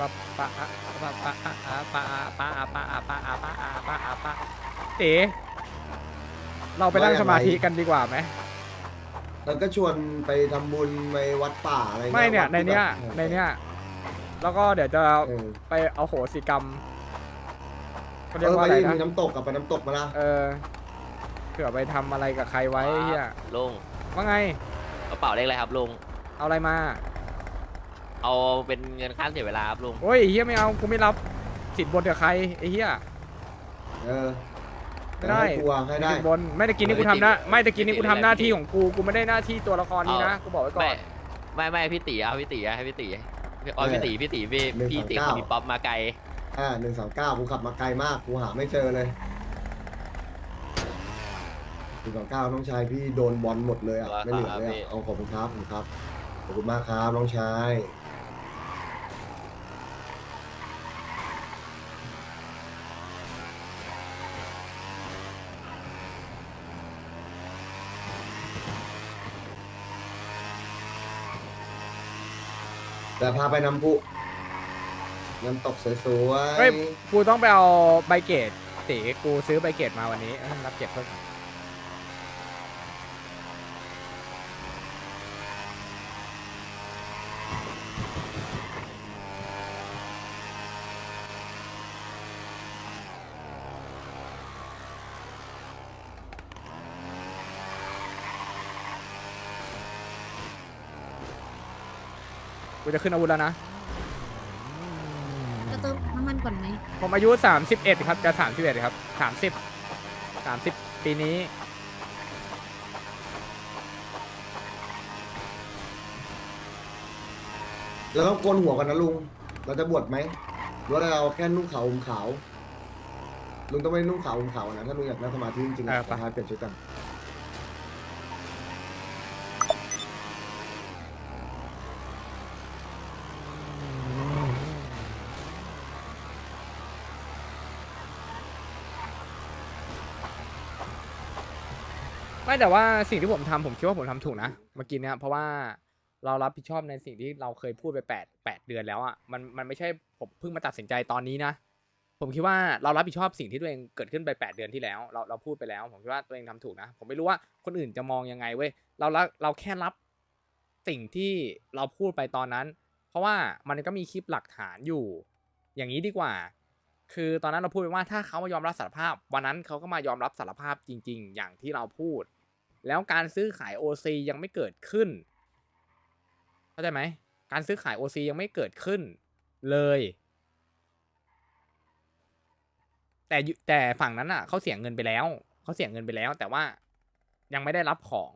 ปะปะอะปะปะปะปะปะปะปะปะปะเต๋เราไปนั่งสมาธิกันดีกว่าไหมแล้วก็ชวนไปทำบุญไปวัดป่าอะไรงี้ไม่เนี่ยในเนี้ยในเนี้ยแล้วก็เดี๋ยวจะไปเอาโหสิกรรมเขาเรียกว่าไปอะไรนะน้ำตกกับไปน้ำตกมาละเออเผื่อไปทำอะไรกับใครไว้เฮียลุงว่าไงกระเป๋าเลขอะไรครับลุงเอาอะไรมา เอาเป็นเงินค่าเสียเวลาครับลุง โอ้ยเฮียไม่เอากูไม่รับสินบนกับใครไอ้เฮีย เออไม่ได้ให้กลัวให้ได้สินบนไม่ได้กินนี่กูทำนะไม่ได้กินนี่กูทำหน้าที่ของกูกูไม่ได้หน้าที่ตัวละครนี้นะกูบอกไว้ก่อไม่น ไม่ไม่พี่ตีเอาพี่ตีให้พี่ตีอ๋อพี่ตีพี่ตีพี่พี่ตีของพี่ป๊อปมาไกล อ่าหนึ่งสองเก้ากูขับมาไกลมากกูหาไม่เจอเลยหนึ่งสองเก้าน้องชายพี่โดนบอลหมดเลยอะ ไม่เหลือเลยอะเอาขอบคุณครับขอบคุณครับ ขอบคุณมากครับน้องชาย จะพาไปน้ำพุน้ำตกสวยเฮ้ย ๆ กูต้องไปเอาใบเกตตีกูซื้อใบเกตมาวันนี้เอ้ยรับเก็บเพิ่มกู จะขึ้นอาวุธแล้วนะ จะเติมน้ำมันก่อนไหมผมอายุ 31 ครับ จะ 31 ครับ 30 30 ปีนี้ เราต้องโกนหัวกันนะลุง เราจะบวชไหมหรือว่าเราแค่นุ่งขาวห่มขาว ลุงต้องไม่นุ่งขาวห่มขาวนะ ถ้าลุงอยากนั่งสมาธิจริงๆเอนะอไป พาเปลี่ยนชุดกัน ไม่แต่ว่าสิ่งที่ผมทำผมคิดว่าผมทำถูกนะเมื่อกี้เนี่ยเพราะว่าเรารับผิดชอบในสิ่งที่เราเคยพูดไปแปดแปดเดือนแล้วอะมันมันไม่ใช่ผมเพิ่งมาตัดสินใจตอนนี้นะผมคิดว่าเรารับผิดชอบสิ่งที่ตัวเองเกิดขึ้นไปแปดเดือนที่แล้ว เราเราพูดไปแล้ว ผมคิดว่าตัวเองทำถูกนะ ผมไม่รู้ว่าคนอื่นจะมองยังไงเว้ยเราละเราแค่รับสิ่งที่เราพูดไปตอนนั้น เพราะว่ามันก็มีคลิปหลักฐานอยู่ อย่างนี้ดีกว่า คือตอนนั้นเราพูดไปว่าถ้าเขามายอมรับสารภาพ วันนั้นเขาก็มายอมรับสารภาพจริง ๆ อย่างที่เราพูด แล้วการซื้อขาย OC ยังไม่เกิดขึ้น เข้าใจไหม การซื้อขาย OC ยังไม่เกิดขึ้นเลย แต่แต่ฝั่งนั้นอะเขาเสียเงินไปแล้ว เขาเสียเงินไปแล้ว แต่ว่ายังไม่ได้รับของ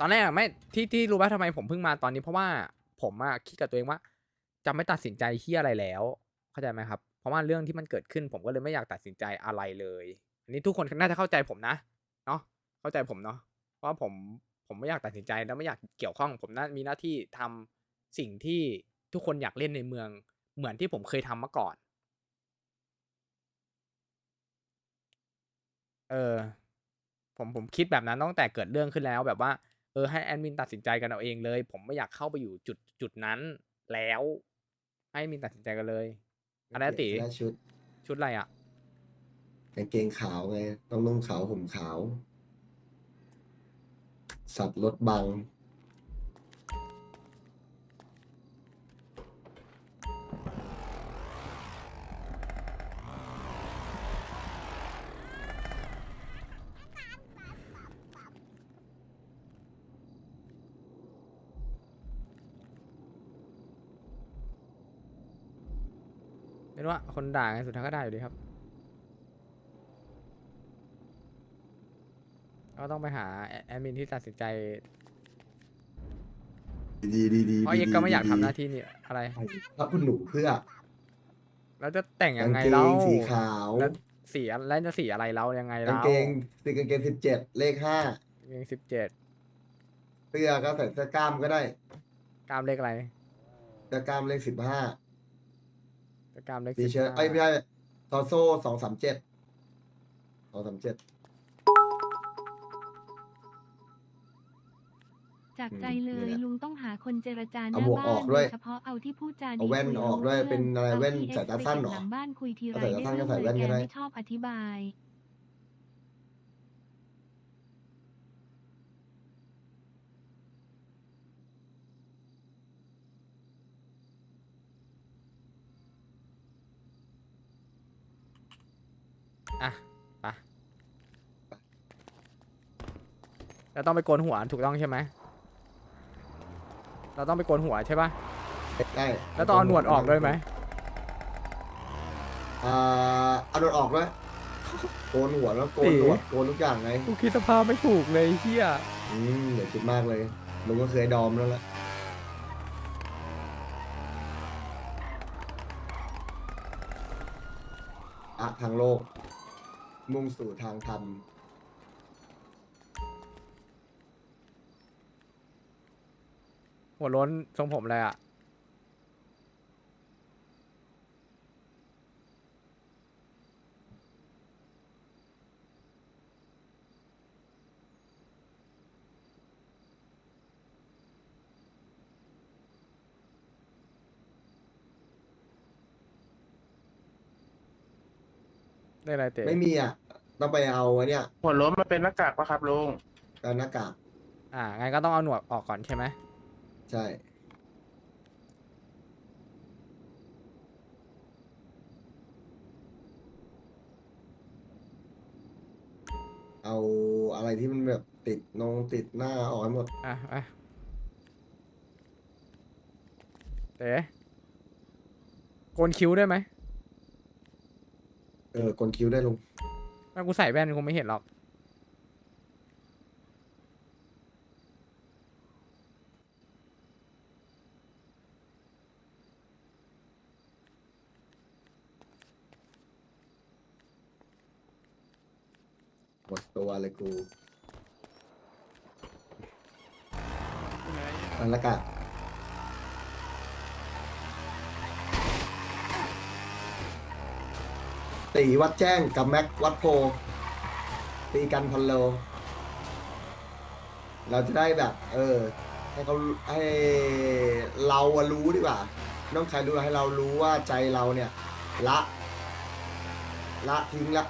ตอนแรกไม่ที่ที่รู้ว่าทำไมผมเพิ่งมาตอนนี้เพราะว่าผมอะคิดกับตัวเองว่า จะไม่ตัดสินใจเฮี้ยอะไรแล้ว เข้าใจไหมครับ ราะว่าเรื่องที่มันเกิดขึ้น ผมก็เลยไม่อยากตัดสินใจอะไรเลย อันนี้ทุกคนน่าจะเข้าใจผมนะ เนาะเข้าใจผมเนาะเพราะว่าผมผมไม่อยากตัดสินใจแล้วไม่อยากเกี่ยวข้อง ผมน่ามีหน้าที่ทำสิ่งที่ทุกคนอยากเล่นในเมือง เหมือนที่ผมเคยทำมาก่อน เออผมผมคิดแบบนั้นตั้งแต่เกิดเรื่องขึ้นแล้วแบบว่าเออให้แอดมินตัดสินใจกันเอาเองเลย ผมไม่อยากเข้าไปอยู่จุดจุดนั้นแล้ว ให้มินตัดสินใจกันเลย อะไรนะติเปลี่ยนแค่ชุดชุดอะไรอะ กางเกงขาวไง ต้องนุ่งขาวห่มขาว สับรถบัง ไม่รู้ว่าคนด่าไงสุดท้ายก็ด่าอยู่ดีครับก็ต้องไปหาแอแอดมินที่ตัดสินใจดีดีดีเพราะเอ็กดีก็ไม่อยากดีทำหน้าที่นี่อะไรพระคุณหนูเพื่อแล้วจะแต่งกายังงไงเกเล่างสีขาวแล้วสีอะไรแล้วจะสีอะไรเรายังไงกางเราเกงสีกางเกงสิบเจ็ดเลขห้ายังสิบเจ็ดเสื้อก็ใส่เสื้อกล้ามก็ได้ กล้ามเล็กอะไรเสื้อกล้ามเลขสิบห้า จะกล้ามเล็กทีเชิ้ต15เอ้ยไม่ใช่ทอโซ่สองสามเจ็ดสองสามเจ็ด จากใจเลยนี่แหละลุงต้องหาคนเจรจาหเอาน้าหมวกบ้าออกนด้โดวยยเฉพาะเอาที่พูดจาดีเอาแว่นคุยออกด้วยรู้เป็นอะไรเาแว่นที่สายตาสั้นเหรอหลังบ้านคุยทีไรเอาสายตาสั้นก็ได้ใส่แว่นเรื่ก็องได้เลยแกไม่ชอบอธิบาย อะไปเราต้องไปโกนหัวถูกต้องใช่ไหมเราต้องไปโกนหัวใช่ปะได้แล้วต้องเอาหนวดออกด้วยไหมอ่าเอาหนวดออกด้วยโกนหัวแล้วโกนหนวดโกนทุกอย่างไงกูคิดสภาพไม่ถูกเลยเฮียอืมเดี๋ยวคิดมากเลยลุงก็เคยดอมแล้วแหละอะทางโลก มุ่งสู่ทางธรรม หัวโล้นทรงผมอะไรอะ ได้อะไรเต๋ไม่มีอะต้องไปเอาไอ้เนี่ยหัวโล้นมันเป็นหน้ากากปะครับลุงการหน้ากากอ่างั้นก็ต้องเอาหนวดออกก่อนใช่ไหมใช่เอาอะไรที่มันแบบติดนงติดหน้าออกให้หมดอะอะเต๋โกนคิ้วได้ไหม เออกลคิ้วได้ลุงถ้ากูใส่แว่นคงไม่เห็นหรอก หมดตัวเลยกูอันละกะ ตีวัดแจ้งกับแม็กวัดโพ ตีกันพันโล เราจะได้แบบ เออ ให้เขาให้เราอะรู้ดีกว่าไม่ต้องใครรู้ให้เรารู้ว่าใจเราเนี่ย ละ ละทิ้งละ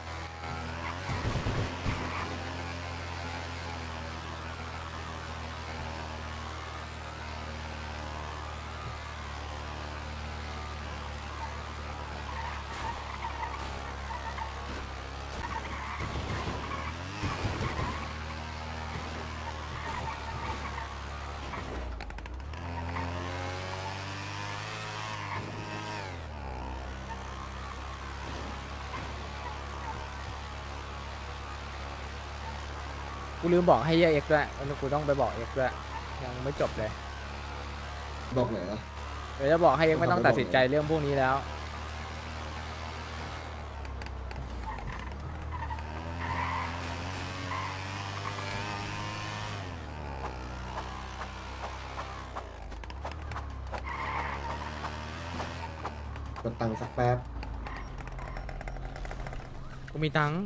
กูลืมบอกให้แยกเอ็กซ์ด้วยแล้วกูต้องไปบอกเอ็กซ์ด้วยยังไม่จบเลยบอกหน่อยนะเดี๋ยวจะบอกให้เอ็กซ์ไม่ต้องตัดสินใจเรื่องพวกนี้แล้ว กดตังค์สักแป๊บ กูมีตังค์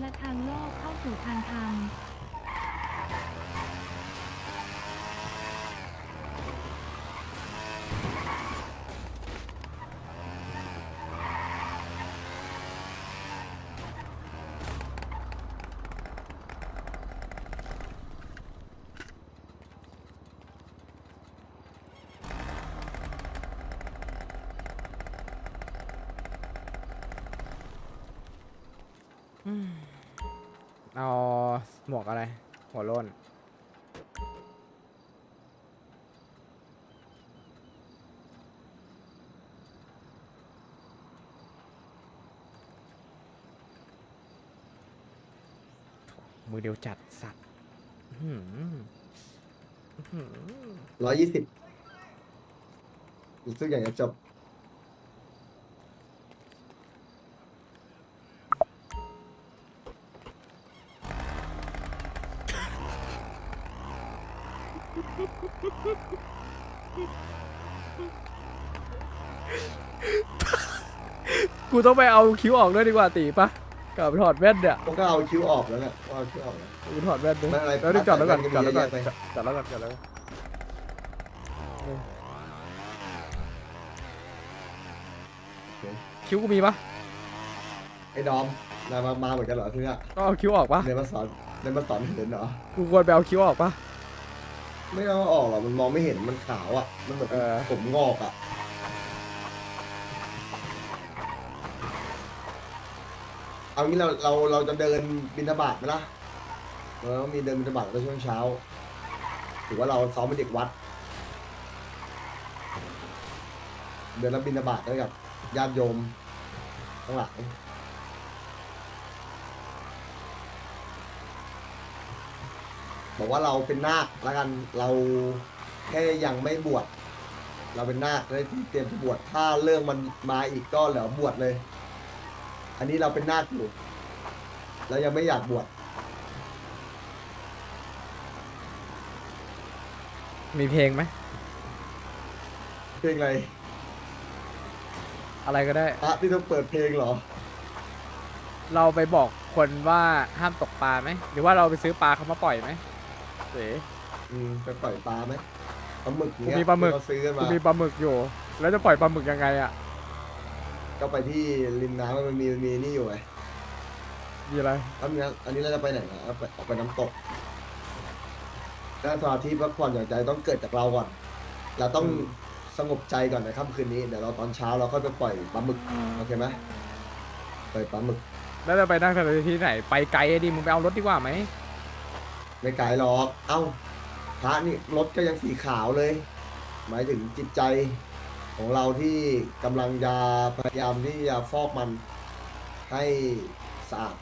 และทางโลกเข้าสู่ทางธรรม เอาหมวกอะไร หัวล้นมือเดียวจัดสัตว์ร้อยยี่สิบรู้สึกอยากจะจบ กูต้องไปเอาคิ้วออกด้วยดีกว่าตีปะกลับไปถอดแว่นเนี่ยผมก็เอาคิ้วออกแล้วเนี่ยเอาคิ้วออกแล้ว กูถอดแว่นด้วยไม่เป็นไรแล้วนี่จอดแล้วก่อนพักจอดแล้วก่อนแว่นก็มีเยอะแยะไปจอดแล้วก่อนจอดแล้วก่อนเออคิ้วกูมีปะไอ้ดอมนายมามาเหมือนกันเหรอที่เนี่ยต้องเอาคิ้วออกปะเดินมาสอนเดินมาสอนเห็นเหรอกูควรไปเอาคิ้วออกปะ ไม่ต้องเอาออกหรอกมันมองไม่เห็นมันขาวอะ มันเหมือนเออ ผมงอกอะเอางี้เราเราเราจะเดินบินทบาทไหมล่ะเราต้องมีเดินบินทบาทในช่วงเช้าถือว่าเราซ้อมเป็นเด็กวัด เดินรับบินทบาทด้วยกับญาติโยมข้างหลัง บอกว่าเราเป็นนาคแล้วกันเราแค่ยังไม่บวชเราเป็นนาคได้ที่เตรียมจะบวชถ้าเรื่องมันมาอีกก็เหลือบวชเลย อันนี้เราเป็นนาคอยู่เรายังไม่อยากบวชมีเพลงไหมเพลงอะไรอะไรก็ได้ พระที่ต้องเปิดเพลงเหรอ เราไปบอกคนว่าห้ามตกปลาไหมหรือว่าเราไปซื้อปลาเขามาปล่อยไหม เอ๋อืมไปปล่อยปลาไหมปลาหมึกเนี้ยกูมีปลาหมึกที่เราซื้อกันกูมามีปลาหมึกอยู่ แล้วจะปล่อยปลาหมึกยังไงอะก็ไปที่ริมน้ำมันมีมันมีนี่อยู่ไงมีอะไรอันนี้อันนี้เราจะไปไหนนะเอาไปออกไปน้ำตกการสมาธิพักผ่อนหย่อนใจต้องเกิดจากเราก่อน เราต้องสงบใจก่อนในค่ำคืนนี้เดี๋ยวเราตอนเช้าเราค่อยไปปล่อยปลาหมึกโอเคไหมปล่อยปลาหมึกแล้วจะไปนั่งสถานที่ไหนไปไกลอะดิมึงไปเอารถดีกว่าไหม ไม่ไกลหรอก เอ้าพระนี่รถก็ยังสีขาวเลย หมายถึงจิตใจของเราที่กำลังจะพยายามที่จะฟอกมันให้สะอาด